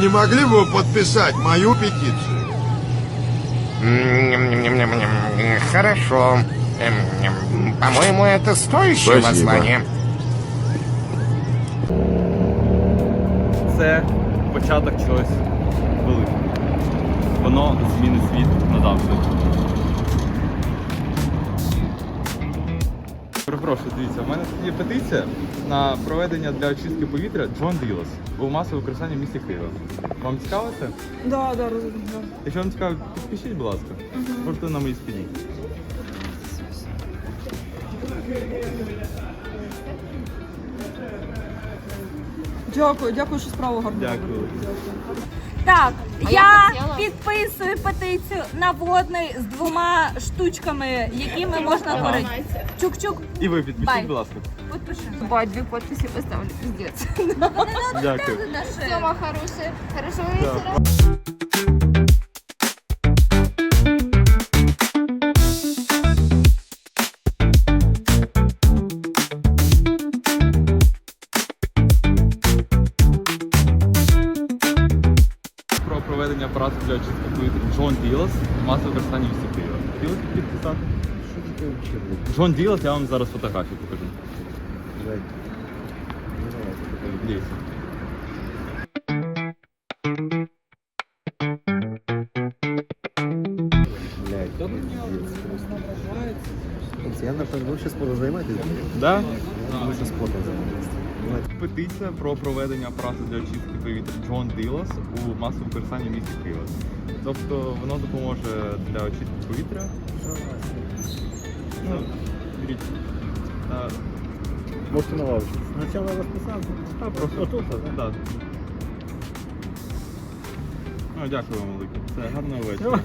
Не могли бы подписать мою петицию? Хорошо. М-м-м, По-моему, это стоящее Спасибо. воззвание. Це початок чогось великого. Воно змінить світ назавжди. Перепрошую, дивіться, в мене тут є петиція на проведення для очистки повітря Джон Ділос у масове використання в місті Києва. Вам цікаво це? Да, да, розумію. да. Якщо вам цікаво, підпишіть, будь ласка. Можете на моїй спині. Дякую, дякую, що справу гарно. Дякую. Так, А я, я хотіла. Підписую петицію на водний з двома штучками, якими можна творити. Чук-чук, І ви підпишіть, Бай. будь ласка. підпиши. Бать, две подписи поставлю, пиздец. Дякую. Тема хорошая. Хорошего вечера. Про проведення апарату для очистки Джон Ділас масове використання в місті Києва. Хотіли б підписати? Що таке взагалі? Джон Ділас, я вам зараз фотографію покажу. Дивіться. Блядь, то Я напевно ще спортом займатися. Да? Ми ще спортом займатися. Петиція про проведення апарату для очистки повітря Джон Ділас у масовому використанні в місті Києва. Тобто воно допоможе для очистки повітря. Ну, беріть. Та, Можете на лавочку. Спочатку розписати. та просто Отут, Да. Ну, дякую вам велике. Все, гарного вечора.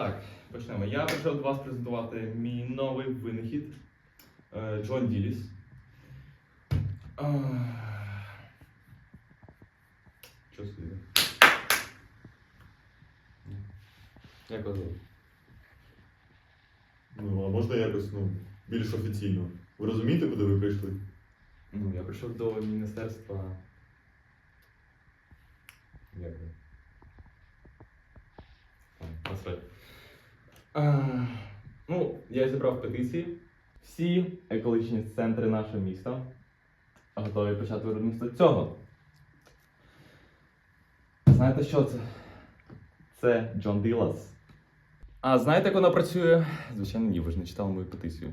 Так, почнемо. Я прийшов до вас презентувати мій новий винахід е, Джон Діліс. Що собі? Як вас звати? Ну, а можна якось ну, більш офіційно. Ви розумієте, куди ви прийшли? Ну, я прийшов до міністерства. Як насрать. Ну, я зібрав петиції. Всі екологічні центри нашого міста готові почати виробництво цього. Знаєте, що це? Це Джон Ділас. А знаєте, як воно працює? Звичайно, ні, ви ж не читали мою петицію.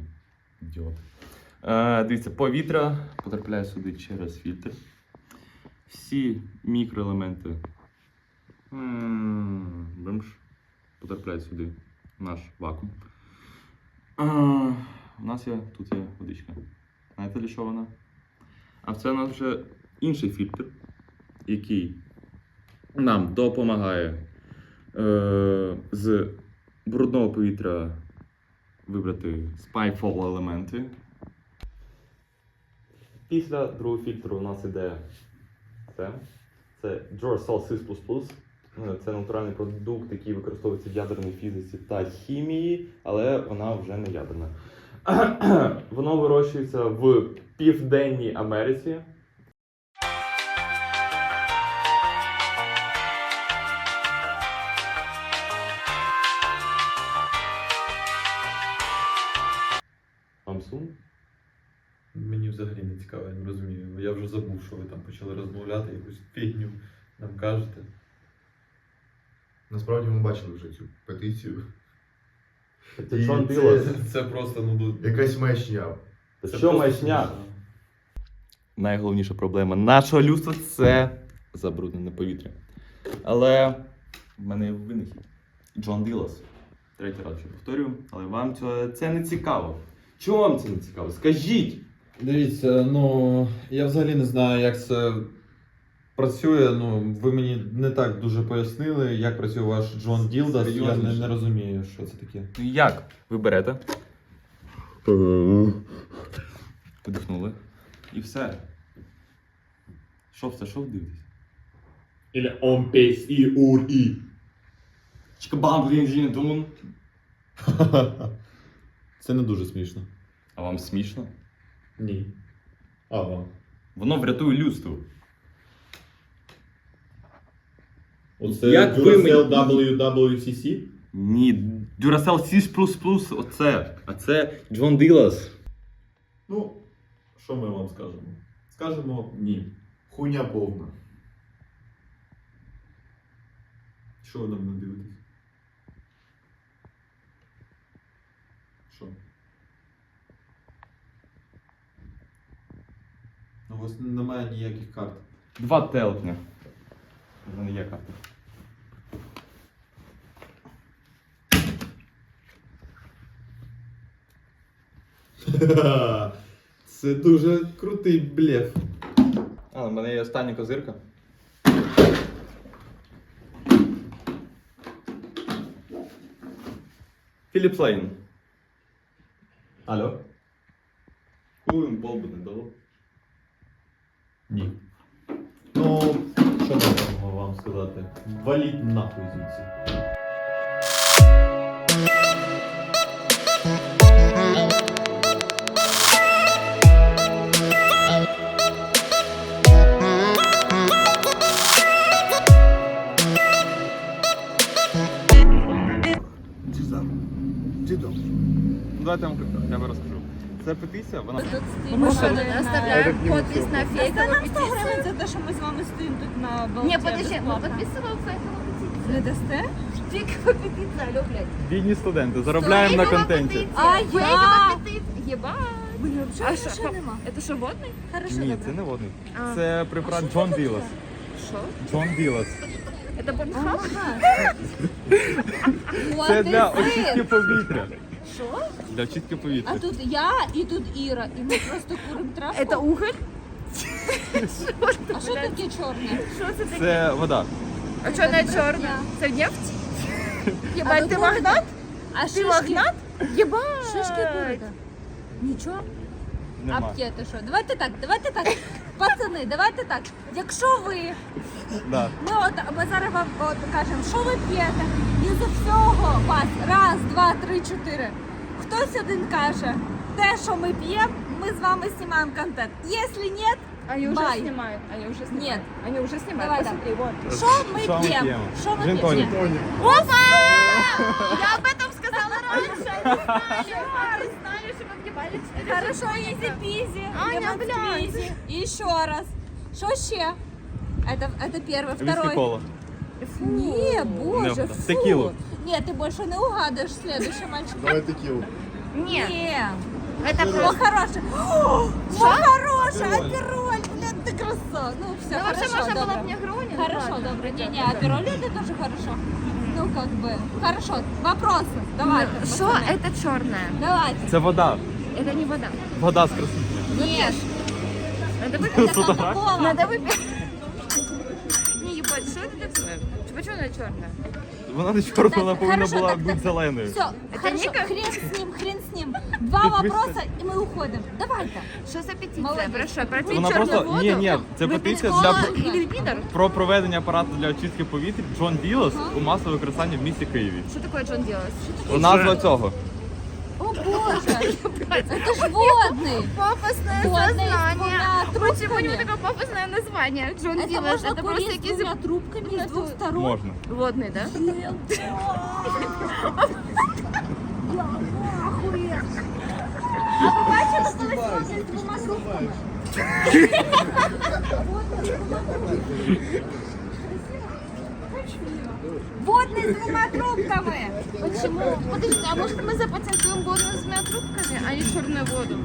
Ідіот. Е, дивіться, повітря потрапляє сюди через фільтр. Всі мікроелементи м, бимш, потрапляють сюди наш вакуум. А, у нас є, тут є водичка. Знаєте для чого вона? А це у нас вже інший фільтр, який нам допомагає е, з брудного повітря вибрати спайфол елементи. Після другого фільтру у нас іде це. Це Duracell Sys++. Ну, Це натуральний продукт, який використовується в ядерній фізиці та хімії, але вона вже не ядерна. Воно вирощується в Південній Америці. Вам? Мені взагалі не цікаво, я не розумію. Я вже забув, що ви там почали розмовляти, якусь фігню нам кажете. Насправді ми бачили вже цю петицію. Це І Джон це- Ділас. Це, це просто ну Якась маячня. Це що маячня? Найголовніша проблема нашого людства це забруднене повітря. Але в мене є винахід. Джон Ділас. Третій раз вже повторюю, але вам це, це не цікаво. Чому вам це не цікаво? Скажіть! Дивіться, ну я взагалі не знаю, як це працює. Ну, ви мені не так дуже пояснили, як працює ваш Джон Ділдас. Я не, не розумію, що це таке. Ну як? Ви берете? Подихнули. І все. Що це? Що ви дивитесь? Или он пейс і ур і. Чикабам, жін, дун. Це не дуже смішно. А вам смішно? Ні. А вам. Воно врятує людство. Оце Як ви мені- Duracell WWCC? Ні, Duracell 6++, оце. А це Джон Ділас. Ну, що ми вам скажемо? Скажемо ні. Хуйня повна. Що ви на мене дивитесь? Що? Ну, у вас немає ніяких карт. Два телепня. Мене є карта. Це дуже крутий блеф. А, у мене є остання козирка. Філіп Лейн. Алло? Кулин болбу не дало. Ні. Ну, що можемо вам сказати? Валіть нахуй звідси. Ну, давайте я вам я вам розкажу. Це петиція, вона. Мы что, оставляем подпись на Дайте фейковую нам 100 гривень петицию? за те, що ми з вами стоїмо тут на болоті. Не, подожди, мы безплатно. подписываем фейковую петицию. Не дасте? Фейковая петиция, алло, блядь. Бідні студенти, Фейковая петиция, А я? фейковая петиция. Ебать. Блін, А взагалі що, ще нема. Это что, водный? Хорошо, Ні, добре. це не водний. А. Це препарат Джон Ділас. Что? Джон Ділас. Это порнхаб? Це What для is it? очистки повітря. Що? Для очистки повітря. А тут я і тут Іра, і ми просто куримо травку. Это уголь? А що таке чорне? Что это такое? Це вода. А что она черная? Это нефть? А Ебать, ви ты курите? магнат? А Ты шишки? магнат? Ебать. Шишки курите? Нічого? А Нема. п'єте що? Давайте так, давайте так. Пацани, давайте так. Якщо ви, Да. ми, от, ми зараз вам от, кажемо, що ви п'єте, і з всього вас раз, два, три, чотири. Хтось один каже, те, що ми п'ємо, ми з вами знімаємо контент. Якщо ні, Они уже Бай. снимают. Они уже снимают. Нет. Они уже снимают. Давай. Посмотри, вот. що ми Що ми п'ємо? п'ємо? Що ми Джин-тонік. п'ємо? Опа! Я об этом что. Хорошо, изи-пизи, Аня, лемон-сквизи. И еще раз. Что ще? Это, это первый, Віскі второй. кола. Не, боже, Не, фу. текилу. Нет, ты больше не угадаешь следующий мальчик. Давай текилу. Нет, Не. это О, просто... хороший. О, хороший, апероль. Блин, ты красава. Ну, все, Ну, вообще, хорошо, можно было мне грони. Хорошо, добро. Не-не, апероль это тоже хорошо. Ну, как бы. Хорошо, вопросы. Давайте, Что пацаны. это черное? Давайте. Це вода. Это не вода. Вода з красителем. Нет. Надо выпить. Это. Надо выпить. Не ебать, что это такое? Почему она черная? Вона не чорна, вона повинна була так, бути зеленою. Все, хорошо, Ника? хрен с ним, хрен с ним. Два Тут ви вопроса, и мы уходим. Давайте. Что за петиция? Молодец. Прошу, пройти Вона черную просто. воду. Ні, ні, це выпить петиція кола для или пидор? про проведення апарату для очистки повітря Джон Ділас у масове використання в місті Києві. Что такое Джон делает? Назва цього. О боже, это ж водный. Пафосное Водный с сознание. двумя Почему у трубками. него такое пафосное название? Джон Это делает. можно Это просто курить с какие-то... двумя трубками с двух сторон. Можна. Водный, да? А бачили, коли водний з двома трубками? Почему? Подожди, а может мы запатентуем водную с двумя трубками, а не черную воду?